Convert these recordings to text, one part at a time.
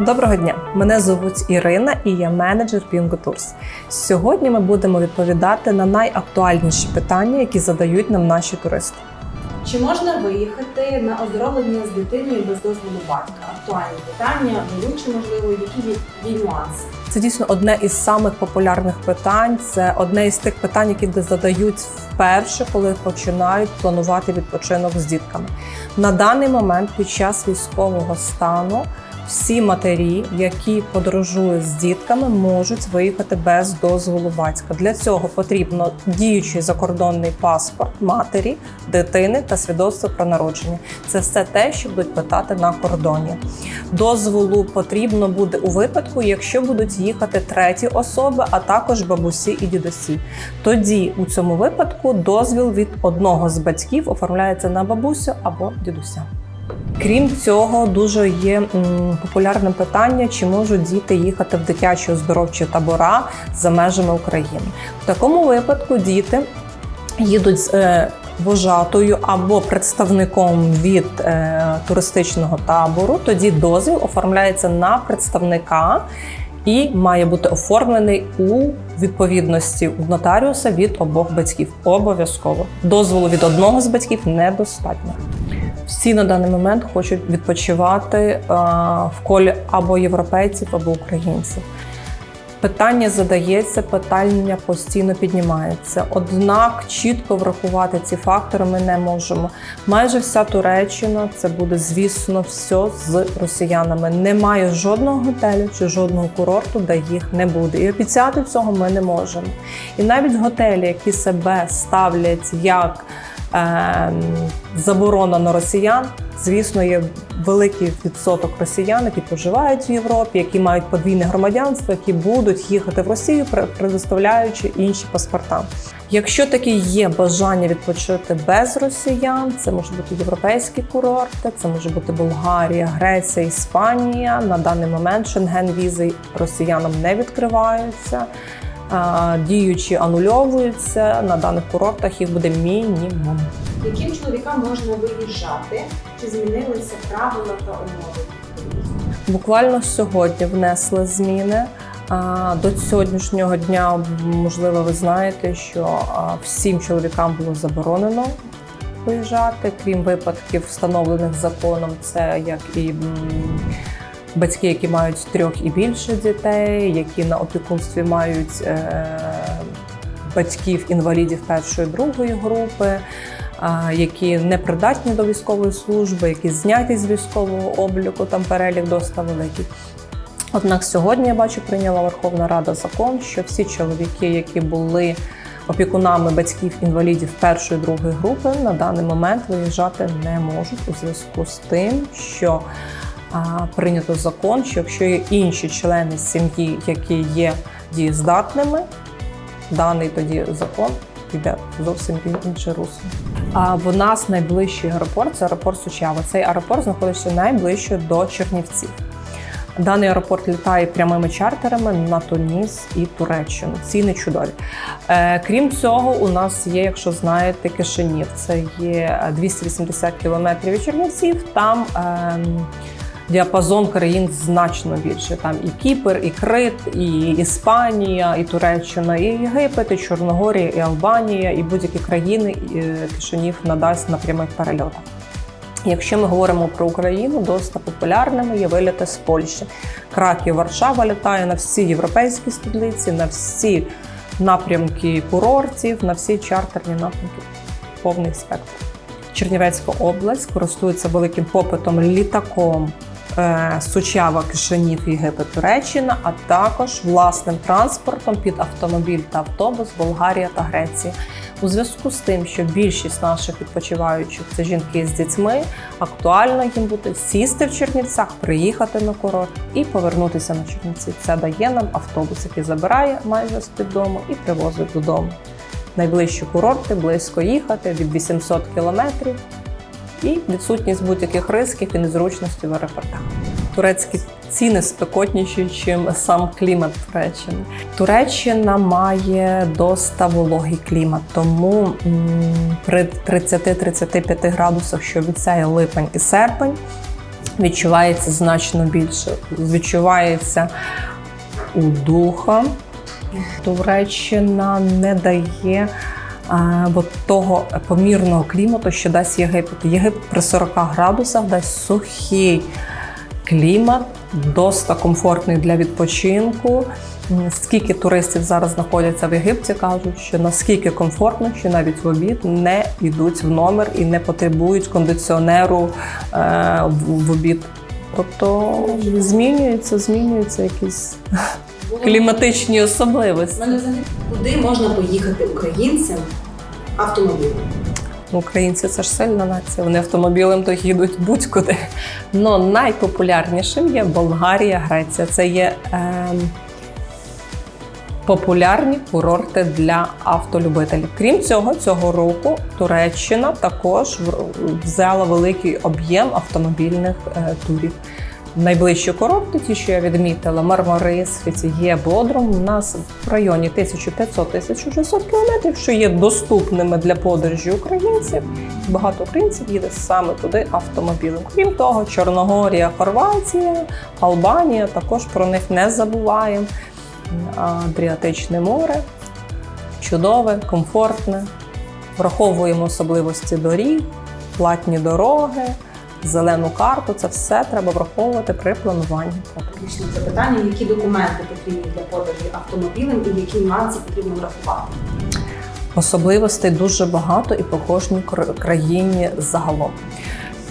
Доброго дня! Мене звуть Ірина і я менеджер Bingo Tours. Сьогодні ми будемо відповідати на найактуальніші питання, які задають нам наші туристи. Чи можна виїхати на оздоровлення з дитиною без дозволу батька? Актуальні питання, болючі, можливо, які є нюанси. Це дійсно одне із самих популярних питань. Це одне із тих питань, які задають вперше, коли починають планувати відпочинок з дітками. На даний момент, під час військового стану, всі матері, які подорожують з дітками, можуть виїхати без дозволу батька. Для цього потрібно діючий закордонний паспорт матері, дитини та свідоцтво про народження. Це все те, що будуть питати на кордоні. Дозволу потрібно буде у випадку, якщо будуть їхати треті особи, а також бабусі і дідусі. Тоді у цьому випадку дозвіл від одного з батьків оформляється на бабусю або дідуся. Крім цього, дуже є м, популярним питання, чи можуть діти їхати в дитячі оздоровчі табора за межами України. В такому випадку діти їдуть з е, вожатою або представником від е, туристичного табору. Тоді дозвіл оформляється на представника і має бути оформлений у відповідності у нотаріуса від обох батьків. Обов'язково дозволу від одного з батьків недостатньо. Всі на даний момент хочуть відпочивати е, в колі або європейців, або українців. Питання задається, питання постійно піднімається. Однак чітко врахувати ці фактори ми не можемо. Майже вся Туреччина це буде, звісно, все з росіянами. Немає жодного готелю чи жодного курорту, де їх не буде. І обіцяти цього ми не можемо. І навіть готелі, які себе ставлять як е, заборона росіян. Звісно, є великий відсоток росіян, які проживають в Європі, які мають подвійне громадянство, які будуть їхати в Росію, предоставляючи інші паспорта. Якщо таки є бажання відпочити без росіян, це може бути європейські курорти, це може бути Болгарія, Греція, Іспанія. На даний момент шенген-візи росіянам не відкриваються. Діючі анульовуються на даних курортах. Їх буде мінімум. Яким чоловікам можна виїжджати? Чи змінилися правила та умови? Буквально сьогодні внесли зміни. До сьогоднішнього дня, можливо, ви знаєте, що всім чоловікам було заборонено виїжджати, крім випадків, встановлених законом. Це як і батьки, які мають трьох і більше дітей, які на опікунстві мають е, батьків інвалідів першої другої групи. Які не придатні до військової служби, які зняті з військового обліку, там перелік досить великий. Однак сьогодні я бачу, прийняла Верховна Рада закон, що всі чоловіки, які були опікунами батьків інвалідів першої другої групи, на даний момент виїжджати не можуть у зв'язку з тим, що прийнято закон, що якщо є інші члени сім'ї, які є дієздатними, даний тоді закон йде зовсім інше русло. А в нас найближчий аеропорт це аеропорт Сучава. Цей аеропорт знаходиться найближче до Чернівців. Даний аеропорт літає прямими чартерами на Туніс і Туреччину. Ціни чудові. Е, крім цього, у нас є, якщо знаєте, Кишинів. Це є 280 кілометрів від Чернівців. Там ем, діапазон країн значно більше. Там і Кіпр, і Крит, і Іспанія, і Туреччина, і Єгипет, і Чорногорія, і Албанія, і будь-які країни е, Кишинів надасть на прямих перельотах. Якщо ми говоримо про Україну, досить популярними є виліти з Польщі. Краків, Варшава літає на всі європейські столиці, на всі напрямки курортів, на всі чартерні напрямки. Повний спектр. Чернівецька область користується великим попитом літаком Сучава, Кишинів, Єгипет, Туреччина, а також власним транспортом під автомобіль та автобус Болгарія та Греція. У зв'язку з тим, що більшість наших відпочиваючих це жінки з дітьми, актуально їм буде сісти в Чернівцях, приїхати на курорт і повернутися на Чернівці. Це дає нам автобус, який забирає майже з під дому і привозить додому. Найближчі курорти близько їхати від 800 кілометрів і відсутність будь-яких ризиків і незручності в аеропортах. Турецькі ціни спекотніші, ніж сам клімат Туреччини. Туреччина має доста вологий клімат, тому при 30-35 градусах, що обіцяє липень і серпень, відчувається значно більше. Відчувається у духа. Туреччина не дає от того помірного клімату, що дасть Єгипет. Єгипет при 40 градусах дасть сухий клімат, досить комфортний для відпочинку. Скільки туристів зараз знаходяться в Єгипті, кажуть, що наскільки комфортно, що навіть в обід не йдуть в номер і не потребують кондиціонеру е, в, обід. Тобто змінюються, змінюються якісь кліматичні особливості. Куди можна поїхати українцям автомобілем? Українці це ж сильна нація. Вони автомобілем то їдуть будь-куди. Ну найпопулярнішим є Болгарія, Греція. Це є е, популярні курорти для автолюбителів. Крім цього, цього року Туреччина також взяла великий об'єм автомобільних е, турів. Найближчі ті, що я відмітила, Мармарис, Фіціє, Бодрум, у нас в районі 1500-1600 кілометрів, що є доступними для подорожі українців. Багато українців їде саме туди автомобілем. Крім того, Чорногорія, Хорватія, Албанія також про них не забуваємо. Адріатичне море чудове, комфортне. Враховуємо особливості доріг, платні дороги, зелену карту. Це все треба враховувати при плануванні подорожі. Це питання, які документи потрібні для подорожі автомобілем і які нюанси потрібно врахувати? Особливостей дуже багато і по кожній країні загалом.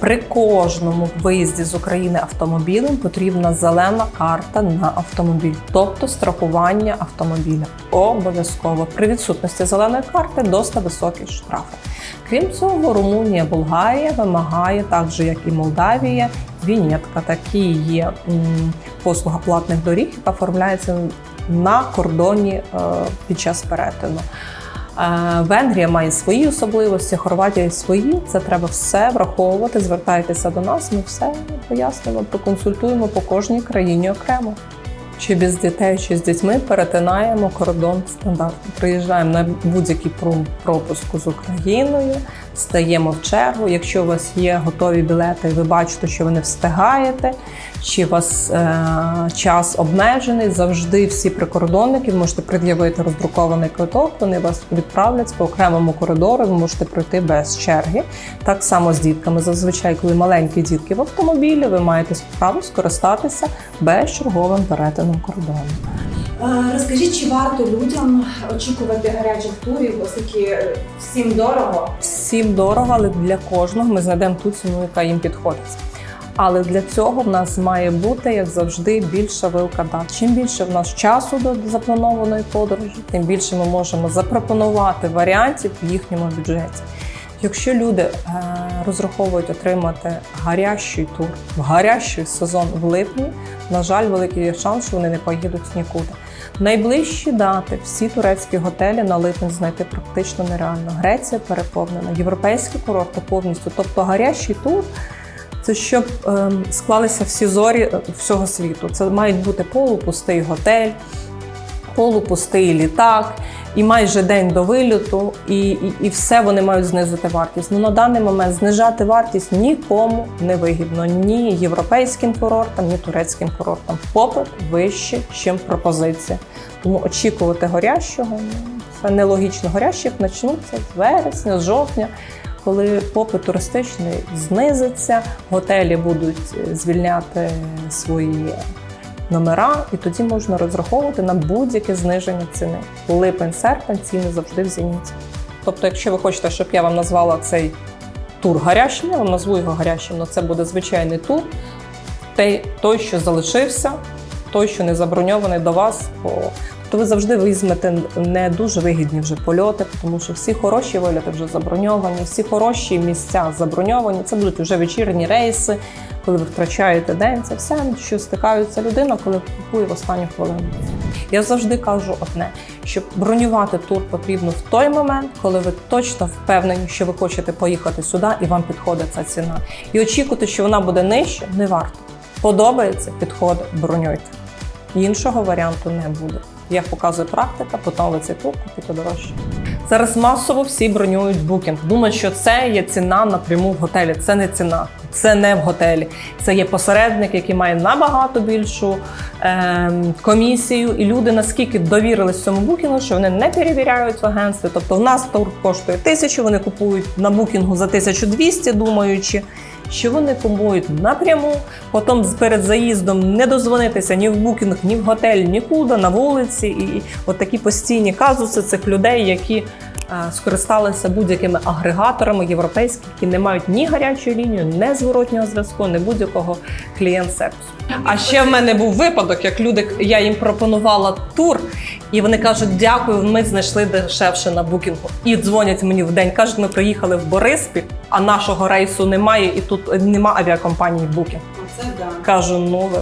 При кожному виїзді з України автомобілем потрібна зелена карта на автомобіль, тобто страхування автомобіля. Обов'язково при відсутності зеленої карти досить високі штрафи. Крім цього, Румунія, Болгарія вимагає, так же як і Молдавія, вінєтка. Такі є послуга платних доріг, яка оформляється на кордоні е, під час перетину. Венгрія має свої особливості, Хорватія свої. Це треба все враховувати. Звертайтеся до нас. Ми все пояснимо, проконсультуємо по кожній країні окремо. Чи без дітей, чи з дітьми перетинаємо кордон стандартно. Приїжджаємо на будь-який пропуск з Україною, стаємо в чергу. Якщо у вас є готові білети, ви бачите, що ви не встигаєте, чи у вас е, час обмежений, завжди всі прикордонники можете пред'явити роздрукований квиток. Вони вас відправлять по окремому коридору. Ви можете пройти без черги. Так само з дітками. Зазвичай, коли маленькі дітки в автомобілі, ви маєте право скористатися безчерговим перетином кордону. Розкажіть, чи варто людям очікувати гарячих турів, оскільки е, всім дорого? Всім дорого, але для кожного ми знайдемо ту ціну, яка їм підходить. Але для цього в нас має бути, як завжди, більша вилка дат. Чим більше в нас часу до запланованої подорожі, тим більше ми можемо запропонувати варіантів в їхньому бюджеті. Якщо люди е, розраховують отримати гарячий тур в гарячий сезон в липні, на жаль, великий є шанс, що вони не поїдуть нікуди. Найближчі дати всі турецькі готелі на липень знайти практично нереально. Греція переповнена, європейські курорти повністю. Тобто гарячий тур це щоб ем, склалися всі зорі е, всього світу. Це мають бути полупустий готель, полупустий літак, і майже день до вильоту, і, і, і все вони мають знизити вартість. Ну на даний момент знижати вартість нікому не вигідно. Ні європейським курортам, ні турецьким курортам. Попит вищий, ніж пропозиція. Тому очікувати горящого ну, це нелогічно. Горящих почнуться з вересня, з жовтня. Коли попит туристичний знизиться, готелі будуть звільняти свої номера, і тоді можна розраховувати на будь-яке зниження ціни. Липень-серпень ціни завжди в зеніті. Тобто, якщо ви хочете, щоб я вам назвала цей тур гарячим, я вам назву його гарячим, але це буде звичайний тур, той, що залишився, той, що не заброньований до вас. То ви завжди візьмете не дуже вигідні вже польоти, тому що всі хороші вильоти вже заброньовані, всі хороші місця заброньовані. Це будуть вже вечірні рейси, коли ви втрачаєте день. Це все, що стикаються людина, коли купує в останню хвилину. Я завжди кажу одне: що бронювати тур потрібно в той момент, коли ви точно впевнені, що ви хочете поїхати сюди і вам підходить ця ціна. І очікувати, що вона буде нижче, не варто. Подобається, підходить, бронюйте. Іншого варіанту не буде. Як показує практика, потім ви цей тур купите дорожче. Зараз масово всі бронюють букінг. Думають, що це є ціна напряму в готелі. Це не ціна, це не в готелі. Це є посередник, який має набагато більшу ем, комісію. І люди наскільки довірились цьому букінгу, що вони не перевіряють в агентстві. Тобто, в нас тур коштує тисячу, вони купують на букінгу за 1200, думаючи. Що вони кумують напряму, потім перед заїздом не дозвонитися ні в букінг, ні в готель, нікуди, на вулиці. І от такі постійні казуси цих людей, які скористалися будь-якими агрегаторами європейськими, які не мають ні гарячої лінії, ні зворотнього зв'язку, ні будь-якого клієнт-сервісу. А ще в мене був випадок, як люди, я їм пропонувала тур, і вони кажуть, дякую, ми знайшли дешевше на букінгу. І дзвонять мені в день, кажуть, ми приїхали в Бориспіль, а нашого рейсу немає, і тут нема авіакомпанії Booking. Оце да. Кажу, ну ви.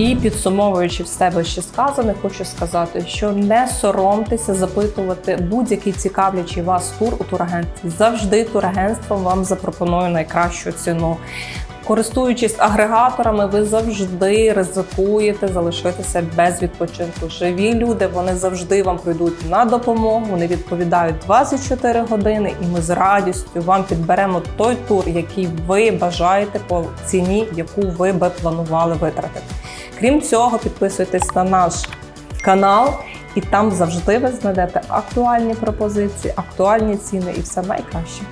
І підсумовуючи все вище сказане, хочу сказати, що не соромтеся запитувати будь-який цікавлячий вас тур у турагентстві. Завжди турагентство вам запропонує найкращу ціну. Користуючись агрегаторами, ви завжди ризикуєте залишитися без відпочинку. Живі люди вони завжди вам прийдуть на допомогу. Вони відповідають 24 години, і ми з радістю вам підберемо той тур, який ви бажаєте по ціні, яку ви би планували витратити. Крім цього, підписуйтесь на наш канал, і там завжди ви знайдете актуальні пропозиції, актуальні ціни і все найкраще.